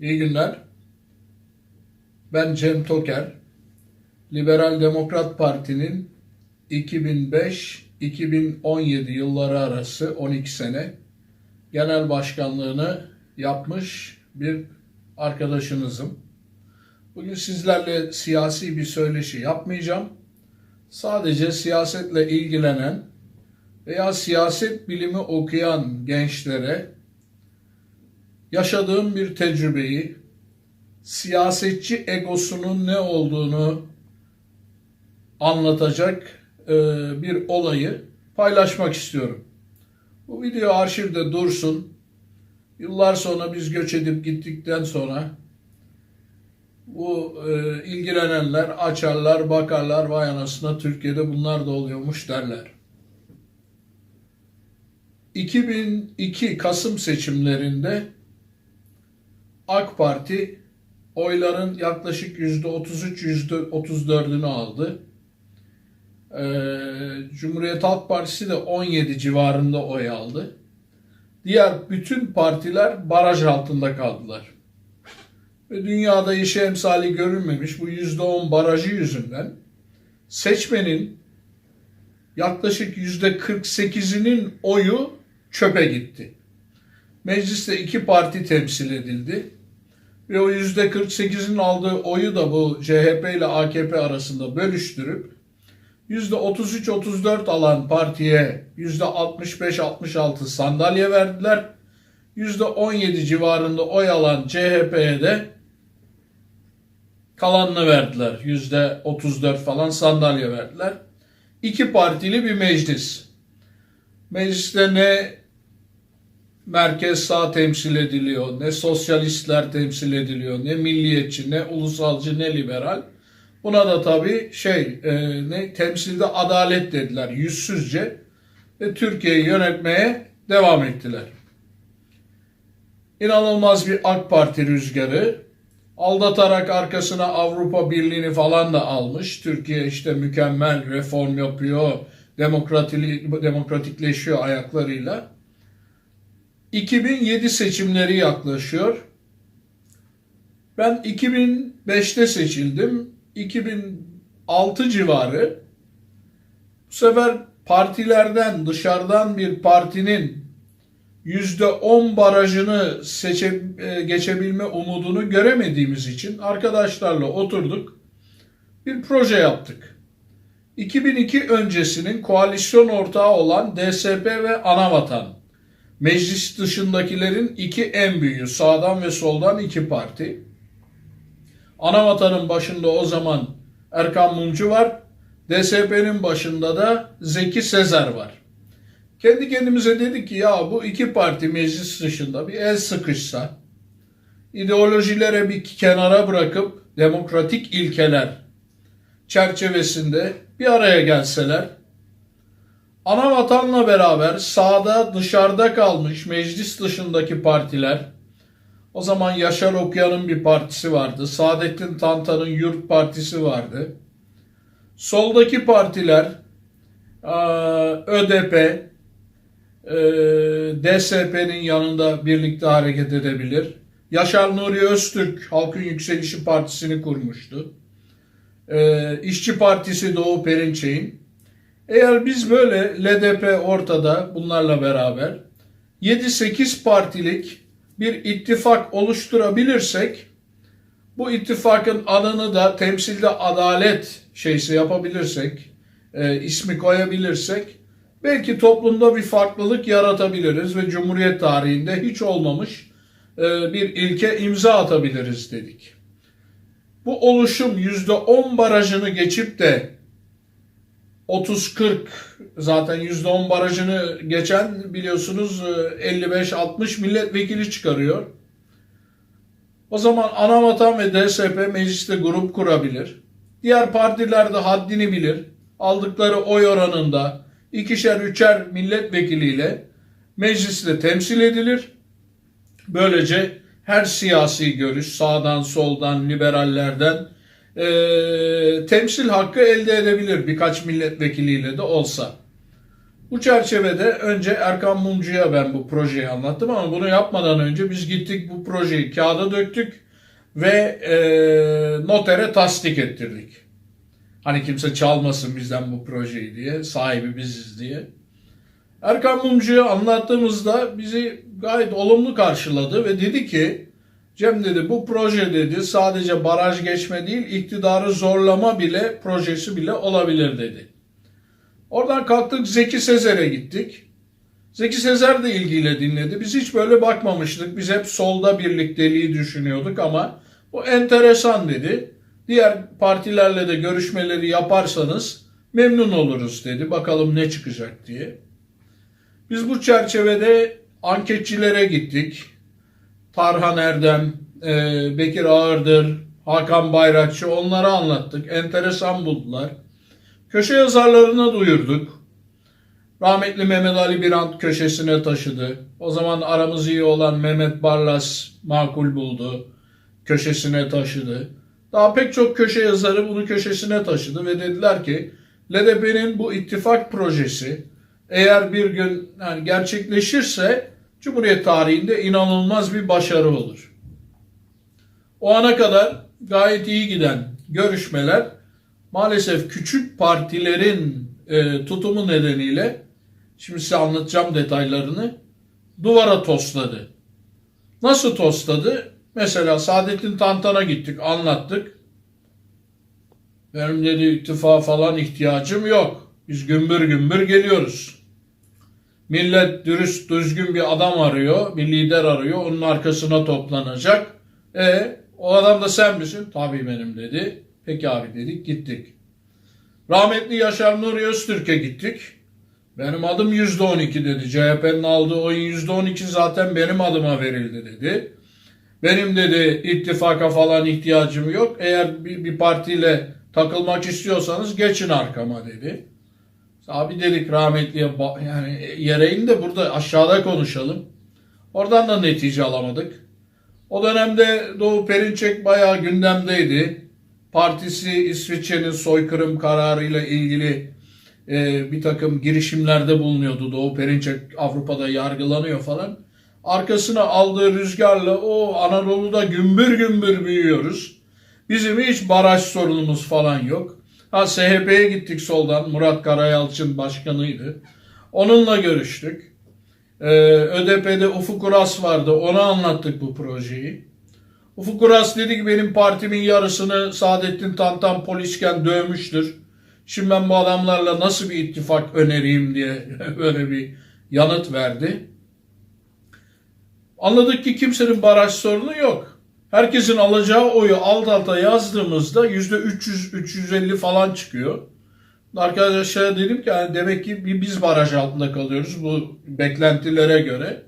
İyi günler. Ben Cem Toker. Liberal Demokrat Parti'nin 2005-2017 yılları arası 12 sene genel başkanlığını yapmış bir arkadaşınızım. Bugün sizlerle siyasi bir söyleşi yapmayacağım. Sadece siyasetle ilgilenen veya siyaset bilimi okuyan gençlere yaşadığım bir tecrübeyi, siyasetçi egosunun ne olduğunu anlatacak e, bir olayı paylaşmak istiyorum. Bu video arşivde dursun. Yıllar sonra biz göç edip gittikten sonra bu e, ilgilenenler açarlar, bakarlar, vay anasına Türkiye'de bunlar da oluyormuş derler. 2002 Kasım seçimlerinde AK Parti oyların yaklaşık %33, %34'ünü aldı. Ee, Cumhuriyet Halk Partisi de 17 civarında oy aldı. Diğer bütün partiler baraj altında kaldılar. Ve dünyada işe emsali görülmemiş bu %10 barajı yüzünden seçmenin yaklaşık %48'inin oyu çöpe gitti. Mecliste iki parti temsil edildi. Ve o %48'in aldığı oyu da bu CHP ile AKP arasında bölüştürüp %33-34 alan partiye %65-66 sandalye verdiler. %17 civarında oy alan CHP'ye de kalanını verdiler. %34 falan sandalye verdiler. İki partili bir meclis. Mecliste ne merkez sağ temsil ediliyor, ne sosyalistler temsil ediliyor, ne milliyetçi, ne ulusalcı, ne liberal. Buna da tabii şey, e, ne temsilde adalet dediler yüzsüzce ve Türkiye'yi yönetmeye devam ettiler. İnanılmaz bir AK Parti rüzgarı. Aldatarak arkasına Avrupa Birliği'ni falan da almış. Türkiye işte mükemmel reform yapıyor, demokratikleşiyor ayaklarıyla. 2007 seçimleri yaklaşıyor. Ben 2005'te seçildim. 2006 civarı bu sefer partilerden dışarıdan bir partinin %10 barajını seçe, e, geçebilme umudunu göremediğimiz için arkadaşlarla oturduk. Bir proje yaptık. 2002 öncesinin koalisyon ortağı olan DSP ve Anavatan meclis dışındakilerin iki en büyüğü sağdan ve soldan iki parti. Anavatan'ın başında o zaman Erkan Mumcu var. DSP'nin başında da Zeki Sezer var. Kendi kendimize dedik ki ya bu iki parti meclis dışında bir el sıkışsa, ideolojilere bir kenara bırakıp demokratik ilkeler çerçevesinde bir araya gelseler ana vatanla beraber sağda dışarıda kalmış meclis dışındaki partiler o zaman Yaşar Okuyan'ın bir partisi vardı. Saadettin Tantan'ın Yurt Partisi vardı. Soldaki partiler ÖDP, DSP'nin yanında birlikte hareket edebilir. Yaşar Nuri Öztürk Halkın Yükselişi Partisi'ni kurmuştu. İşçi Partisi Doğu Perinçek'in eğer biz böyle LDP ortada bunlarla beraber 7-8 partilik bir ittifak oluşturabilirsek bu ittifakın adını da temsilde adalet şeysi yapabilirsek, e, ismi koyabilirsek belki toplumda bir farklılık yaratabiliriz ve Cumhuriyet tarihinde hiç olmamış e, bir ilke imza atabiliriz dedik. Bu oluşum %10 barajını geçip de 30-40 zaten %10 barajını geçen biliyorsunuz 55-60 milletvekili çıkarıyor. O zaman Anavatan ve DSP mecliste grup kurabilir. Diğer partiler de haddini bilir. Aldıkları oy oranında ikişer üçer milletvekiliyle mecliste temsil edilir. Böylece her siyasi görüş sağdan soldan liberallerden e, temsil hakkı elde edebilir birkaç milletvekiliyle de olsa. Bu çerçevede önce Erkan Mumcu'ya ben bu projeyi anlattım ama bunu yapmadan önce biz gittik bu projeyi kağıda döktük ve e, notere tasdik ettirdik. Hani kimse çalmasın bizden bu projeyi diye, sahibi biziz diye. Erkan Mumcu'ya anlattığımızda bizi gayet olumlu karşıladı ve dedi ki Cem dedi bu proje dedi sadece baraj geçme değil iktidarı zorlama bile projesi bile olabilir dedi. Oradan kalktık Zeki Sezer'e gittik. Zeki Sezer de ilgiyle dinledi. Biz hiç böyle bakmamıştık. Biz hep solda birlikteliği düşünüyorduk ama bu enteresan dedi. Diğer partilerle de görüşmeleri yaparsanız memnun oluruz dedi. Bakalım ne çıkacak diye. Biz bu çerçevede anketçilere gittik. Tarhan Erdem, e, Bekir Ağırdır, Hakan Bayrakçı onları anlattık. Enteresan buldular. Köşe yazarlarına duyurduk. Rahmetli Mehmet Ali Birant köşesine taşıdı. O zaman aramız iyi olan Mehmet Barlas makul buldu. Köşesine taşıdı. Daha pek çok köşe yazarı bunu köşesine taşıdı ve dediler ki LDP'nin bu ittifak projesi eğer bir gün yani gerçekleşirse Cumhuriyet tarihinde inanılmaz bir başarı olur. O ana kadar gayet iyi giden görüşmeler maalesef küçük partilerin e, tutumu nedeniyle şimdi size anlatacağım detaylarını duvara tosladı. Nasıl tosladı? Mesela Saadettin Tantan'a gittik, anlattık. Benim dedi ittifa falan ihtiyacım yok. Biz gümbür gümbür geliyoruz. Millet dürüst, düzgün bir adam arıyor, bir lider arıyor, onun arkasına toplanacak. E o adam da sen misin? Tabii benim dedi. Peki abi dedik, gittik. Rahmetli Yaşar Nuri Öztürk'e gittik. Benim adım %12 dedi. CHP'nin aldığı oyun %12 zaten benim adıma verildi dedi. Benim dedi ittifaka falan ihtiyacım yok. Eğer bir, bir partiyle takılmak istiyorsanız geçin arkama dedi. Abi dedik rahmetliye yani yere de burada aşağıda konuşalım. Oradan da netice alamadık. O dönemde Doğu Perinçek bayağı gündemdeydi. Partisi İsviçre'nin soykırım kararıyla ilgili e, bir takım girişimlerde bulunuyordu. Doğu Perinçek Avrupa'da yargılanıyor falan. Arkasına aldığı rüzgarla o Anadolu'da gümbür gümbür büyüyoruz. Bizim hiç baraj sorunumuz falan yok. Ha SHP'ye gittik soldan. Murat Karayalçın başkanıydı. Onunla görüştük. Ee, ÖDP'de Ufuk Uras vardı. Ona anlattık bu projeyi. Ufuk Uras dedi ki benim partimin yarısını Saadettin Tantan polisken dövmüştür. Şimdi ben bu adamlarla nasıl bir ittifak önereyim diye böyle bir yanıt verdi. Anladık ki kimsenin baraj sorunu yok. Herkesin alacağı oyu alt alta yazdığımızda yüzde 300-350 falan çıkıyor. Arkadaşlara dedim ki yani demek ki bir biz baraj altında kalıyoruz bu beklentilere göre.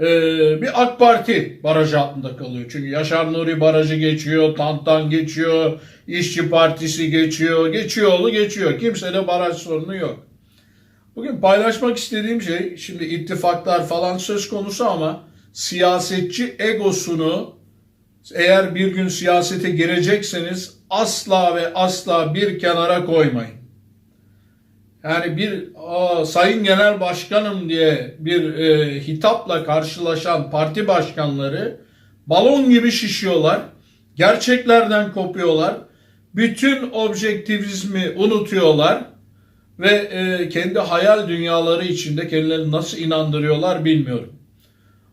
Ee, bir AK Parti baraj altında kalıyor. Çünkü Yaşar Nuri barajı geçiyor, Tantan geçiyor, İşçi Partisi geçiyor, geçiyor geçiyor. Kimsede baraj sorunu yok. Bugün paylaşmak istediğim şey şimdi ittifaklar falan söz konusu ama siyasetçi egosunu eğer bir gün siyasete girecekseniz asla ve asla bir kenara koymayın. Yani bir sayın genel başkanım diye bir e, hitapla karşılaşan parti başkanları balon gibi şişiyorlar. Gerçeklerden kopuyorlar. Bütün objektivizmi unutuyorlar ve e, kendi hayal dünyaları içinde kendilerini nasıl inandırıyorlar bilmiyorum.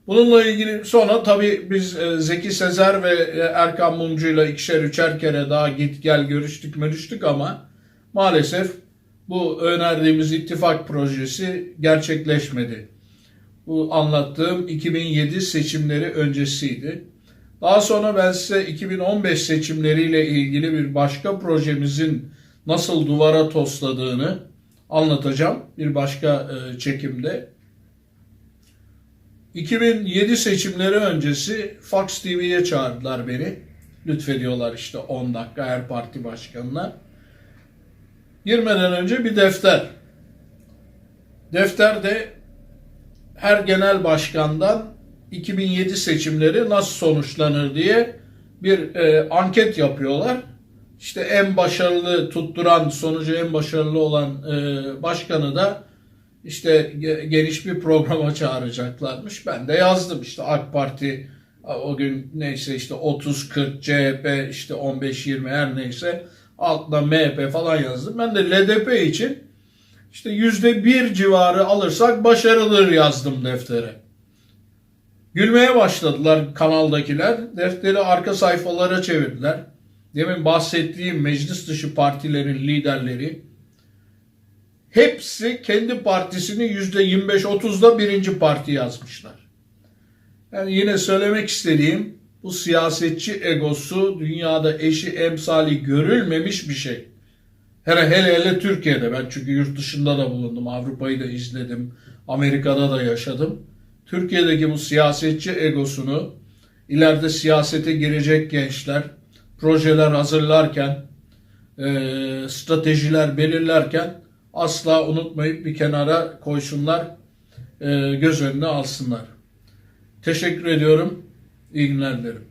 Bununla ilgili sonra tabii biz e, Zeki Sezer ve e, Erkan Mumcu ile ikişer üçer kere daha git gel görüştük görüştük ama maalesef bu önerdiğimiz ittifak projesi gerçekleşmedi. Bu anlattığım 2007 seçimleri öncesiydi. Daha sonra ben size 2015 seçimleriyle ilgili bir başka projemizin nasıl duvara tosladığını anlatacağım bir başka e, çekimde. 2007 seçimleri öncesi Fox TV'ye çağırdılar beni. Lütfediyorlar işte 10 dakika her parti başkanına. Girmeden önce bir defter. Defterde her genel başkandan 2007 seçimleri nasıl sonuçlanır diye bir e, anket yapıyorlar. İşte en başarılı tutturan, sonucu en başarılı olan e, başkanı da işte ge- geniş bir programa çağıracaklarmış. Ben de yazdım işte AK Parti o gün neyse işte 30 40 CHP işte 15 20 her neyse altına MHP falan yazdım. Ben de LDP için işte yüzde bir civarı alırsak başarılıdır yazdım deftere. Gülmeye başladılar kanaldakiler. Defteri arka sayfalara çevirdiler. Demin bahsettiğim meclis dışı partilerin liderleri hepsi kendi partisini yüzde 25-30'da birinci parti yazmışlar. Yani yine söylemek istediğim bu siyasetçi egosu dünyada eşi emsali görülmemiş bir şey. Hele hele hele Türkiye'de ben çünkü yurt dışında da bulundum. Avrupa'yı da izledim. Amerika'da da yaşadım. Türkiye'deki bu siyasetçi egosunu ileride siyasete girecek gençler projeler hazırlarken e, stratejiler belirlerken asla unutmayıp bir kenara koysunlar e, göz önüne alsınlar. Teşekkür ediyorum. İyi günler dilerim.